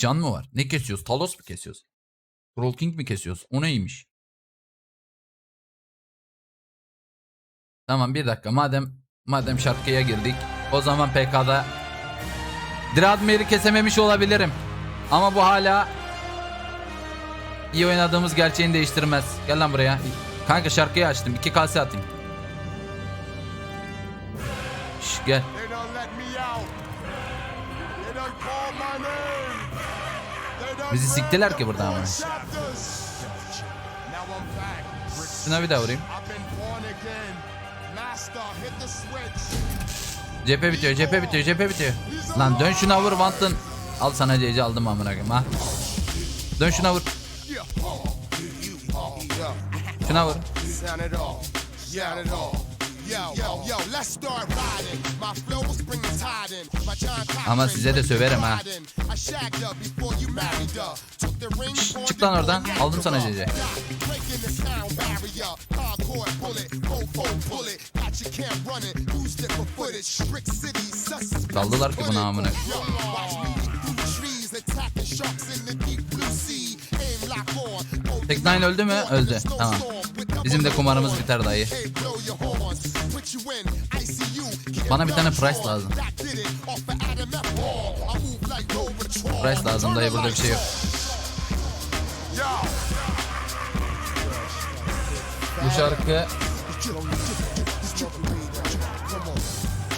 can mı var? Ne kesiyoruz? Talos mu kesiyoruz? Troll King mi kesiyoruz? O neymiş? Tamam bir dakika. Madem madem şarkıya girdik. O zaman PK'da Dradmir'i kesememiş olabilirim. Ama bu hala iyi oynadığımız gerçeğini değiştirmez. Gel lan buraya. Kanka şarkıyı açtım. 2 kase atayım. Şş, gel. They done let me out. They done called my name. Bizi siktiler ki burada ama. Şuna bir daha vurayım. Cephe bitiyor, cephe bitiyor, cephe bitiyor. Lan dön şuna vur Vantın. Al sana CC aldım amına ha. Dön şuna vur. Şuna vur. Yo, yo, yo, let's start riding. My flow is bringing tide in. My John Cochran Ama size de söverim ha. riding. I shagged her before you married her. Took the ring for Çık lan oradan. Aldım sana CC. Breaking the sound barrier. Hardcore bullet, fofo bullet. Got your cam running. Used it for footage. Brick City, suspect. Daldılar ki buna amına. Tek Nine öldü mü? Öldü. Tamam. Bizim de kumarımız biter dayı. Bana bir tane price lazım. Price lazım dayı burada bir şey yok. Bu şarkı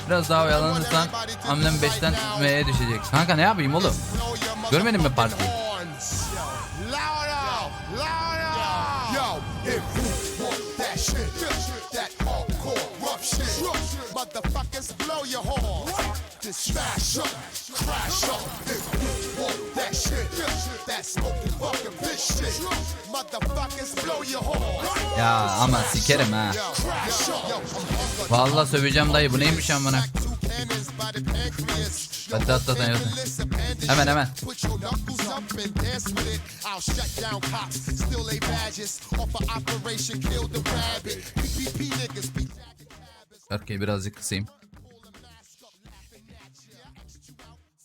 Biraz daha oyalanırsan hamlem 5'ten M'ye düşecek. Kanka ne yapayım oğlum? Görmedin mi partiyi? Your horn. Just smash up, crash up. If you want that shit, that smoking fucking bitch shit, motherfuckers blow your horn. Ya ama sikerim ha. Vallahi söveceğim dayı bu neymiş amına. Hadi at at at. Hemen hemen. Put your knuckles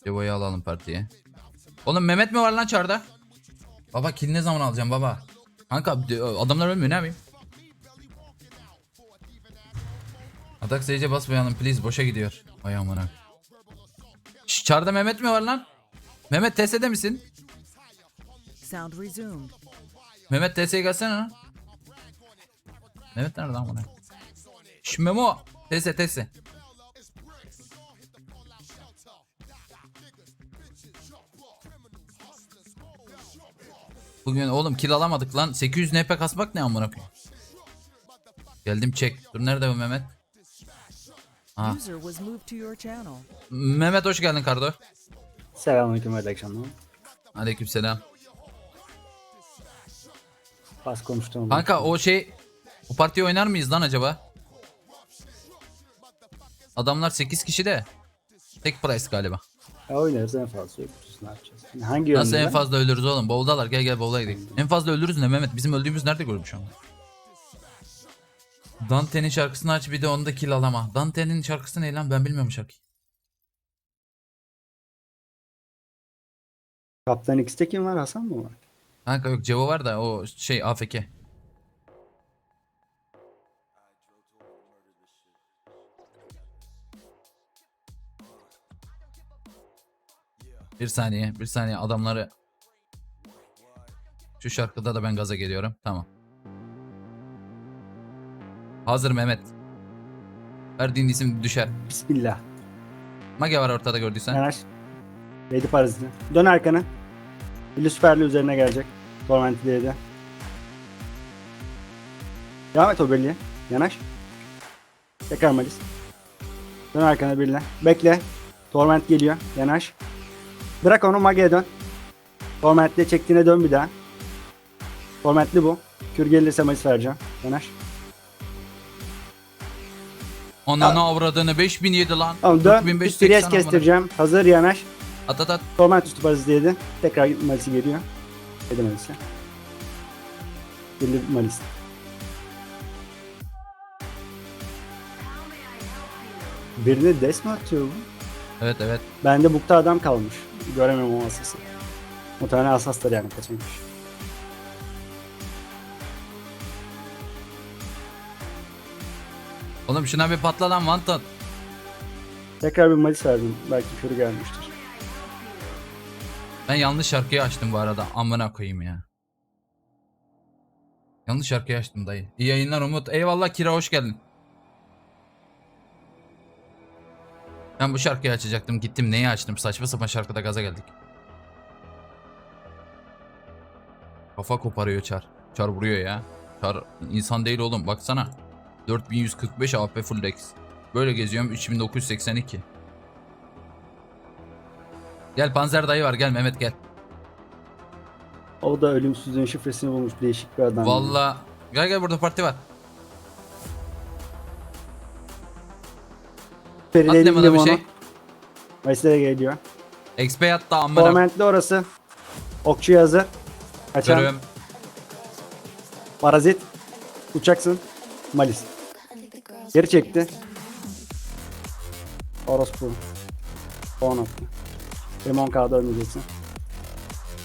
Cevo'yu alalım partiye. Oğlum Mehmet mi var lan çarda? Baba kill ne zaman alacağım baba? Kanka adamlar ölmüyor ne yapayım? Atak seyirci basmayalım please boşa gidiyor. Ay amına. Çarda Mehmet mi var lan? Mehmet TS'de misin? Sound resumed. Mehmet TS'ye gelsene lan. Mehmet nerede buna? Şş Memo. TS TS. Bugün oğlum kill alamadık lan. 800 NP kasmak ne amına koyayım? Geldim çek. Dur nerede bu Mehmet? Ha. Mehmet hoş geldin Kardo. Selamünaleyküm hayırlı akşamlar. Aleykümselam. Pas konuştuğum. Kanka o şey o partiyi oynar mıyız lan acaba? Adamlar 8 kişi de. Tek price galiba. Ya oynarız en fazla öpürüz ne yapacağız? Yani hangi Nasıl yönde? en fazla ölürüz oğlum? Bowl'dalar gel gel bowl'a gidelim. En fazla ölürüz ne Mehmet? Bizim öldüğümüz nerede görmüş ama? Dante'nin şarkısını aç bir de onda kill alama. Dante'nin şarkısı ne lan? Ben bilmiyorum şarkıyı. Kaptan X'te kim var? Hasan mı var? Kanka yok Cevo var da o şey AFK. Bir saniye, bir saniye adamları Şu şarkıda da ben gaza geliyorum. Tamam. Hazır Mehmet. Verdiğin isim düşer. Bismillah. Mage var ortada gördüysen. Yanaş. Lady paraziti. Dön arkana. Lucifer'li üzerine gelecek. Torment Lady. Devam et o birliğe. Yanaş. Tekrar Malis. Dön arkana birle. Bekle. Torment geliyor. Yanaş. Bırak onu Mage'ye dön. Torment'le çektiğine dön bir daha. Torment'li bu. Kür gelirse Malis vereceğim. Yanaş. Ananı avradını 5000 yedi lan. Tamam dön. 4580 Üst amına. kestireceğim. Hazır yanaş. At at at. Torment üstü parazitiydi. Tekrar Malis'i geliyor. Hadi Malis'e. Gelir Malis. Birine des mi atıyor bu? Evet evet. Bende bukta adam kalmış. Göremiyorum o masası. Muhtemelen asastır yani kişi. Oğlum şuna bir patla lan Vantat. Tekrar bir malis verdim. Belki körü gelmiştir. Ben yanlış şarkıyı açtım bu arada. Amına koyayım ya. Yanlış şarkıyı açtım dayı. İyi yayınlar Umut. Eyvallah Kira hoş geldin. Ben bu şarkıyı açacaktım. Gittim neyi açtım? Saçma sapan şarkıda gaza geldik. Kafa koparıyor Çar. Çar vuruyor ya. Çar insan değil oğlum baksana. 4145 AP full dex. Böyle geziyorum 3982. Gel Panzer dayı var gel Mehmet gel. O da ölümsüzlüğün şifresini bulmuş değişik bir adam. Valla gel gel burada parti var. Feride At limana bir limonu. şey. Malislere geliyor. XP yattı amına. Tormentli orası. Okçuya hazır. Kaçan. Görüyorum. Parazit. Uçaksın. Malis. Geri çekti. Orospu. 10 attı. Benim 10 kağıda ölmeyeceksin.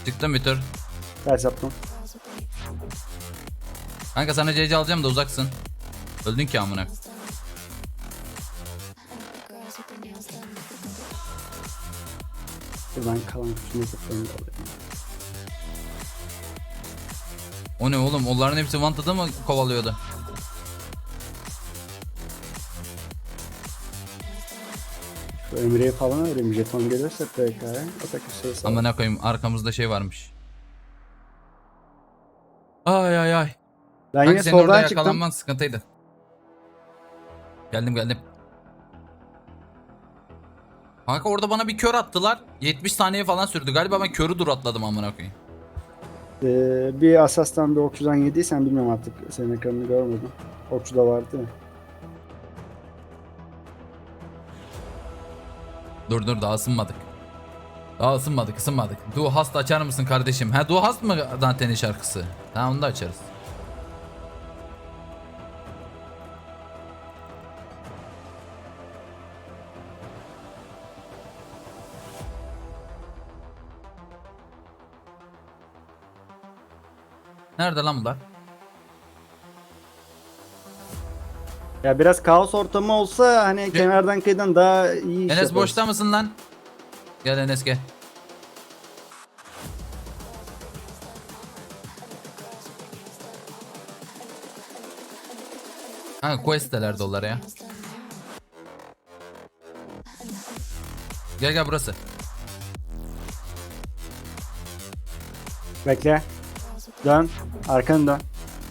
Çıktım bir tur. Ters yaptım. Kanka sana CC alacağım da uzaksın. Öldün ki amına. Buradan kalan kuşunu kutlarını da alayım. O ne oğlum? Onların hepsi Wanted'ı mı kovalıyordu? Şu Emre'yi falan öğreneyim. Jeton gelirse PK'ya. Atak üstüne sağ. Amına koyayım arkamızda şey varmış. Ay ay ay. Ben Kanka yine senin orada çıktım. yakalanman sıkıntıydı. Geldim geldim. Kanka orada bana bir kör attılar. 70 saniye falan sürdü. Galiba ben körü dur atladım amına koyayım. Ee, bir asastan bir okçudan yediysen bilmiyorum artık. Senin ekranını görmedim. Okçu da vardı ya. Dur dur daha ısınmadık. Daha ısınmadık ısınmadık. Du Hast açar mısın kardeşim? Ha Du Hast mı Dante'nin şarkısı? Tamam onu da açarız. Nerede lan bunlar? Ya biraz kaos ortamı olsa hani kenardan kıyıdan daha iyi iş Enes yaparız. boşta mısın lan? Gel Enes gel. Ha quest'teler dolar ya. Gel gel burası. Bekle. Dön. Arkanı dön.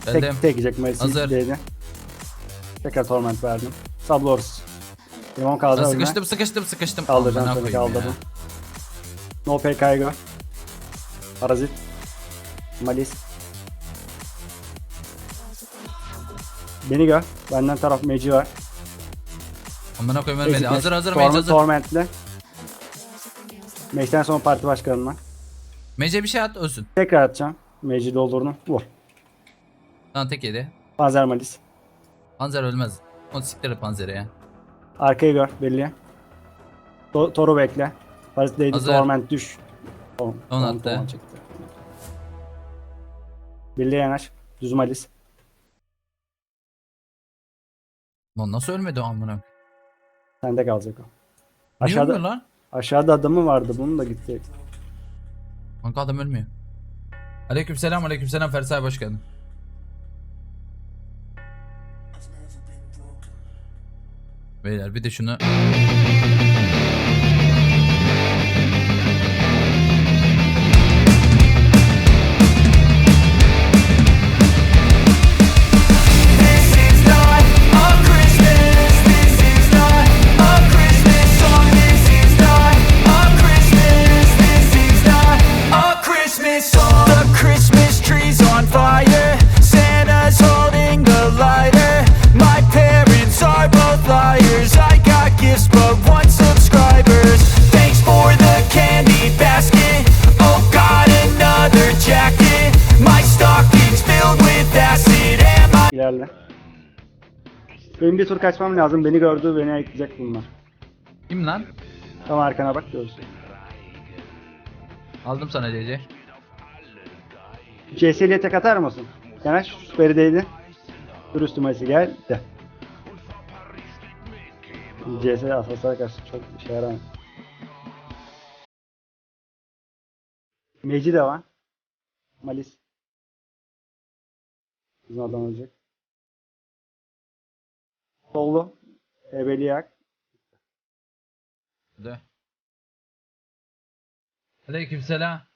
Geldim. Tek tek yiyecek Malis'i Hazır. değdi. Tekrar torment verdim. Sablorus. Limon kaldı Lan önüne. sıkıştım sıkıştım sıkıştım. Kaldıracağım Amına seni koyayım ya. kaldırdım. No PK'yı gör. Parazit. Malis. Beni gör. Benden taraf meci var. Amına koyayım ölmedi. Ezikleş. Hazır hazır Torment, mage hazır. Torment'le. Mage'den sonra parti başkanına. Mece bir şey at ölsün. Tekrar atacağım. Mage'i doldurdum. Vur. Lan tek yedi. Panzer Malis. Panzer ölmez. O siktir et Panzer'i ya. Arkayı gör belli. To Toru bekle. Değdi. Hazır. Torment düş. Tamam. On tamam, attı. tamam, çekti. Birliğe yanaş. Düz Malis. Lan nasıl ölmedi o amına? Niye Sende kalacak o. ölmüyor Aşağıda, lan? aşağıda adamı vardı. Bunun da gitti. Kanka adam ölmüyor. Aleykümselam aleykümselam Fersay geldin. Beyler bir de şunu Benim bir tur kaçmam lazım. Beni gördü. Beni ekleyecek bunlar. kim lan? Tam arkana bak görsün. Aldım sana CC. CS'liye tek atar mısın? Yanaş süperi değdi. Dur üstüme geldi. CS asaslara karşı çok işe yaramıyor. Meci de var. Malis. Adam olacak. Sollu. Ebeliyak. De. Aleykümselam.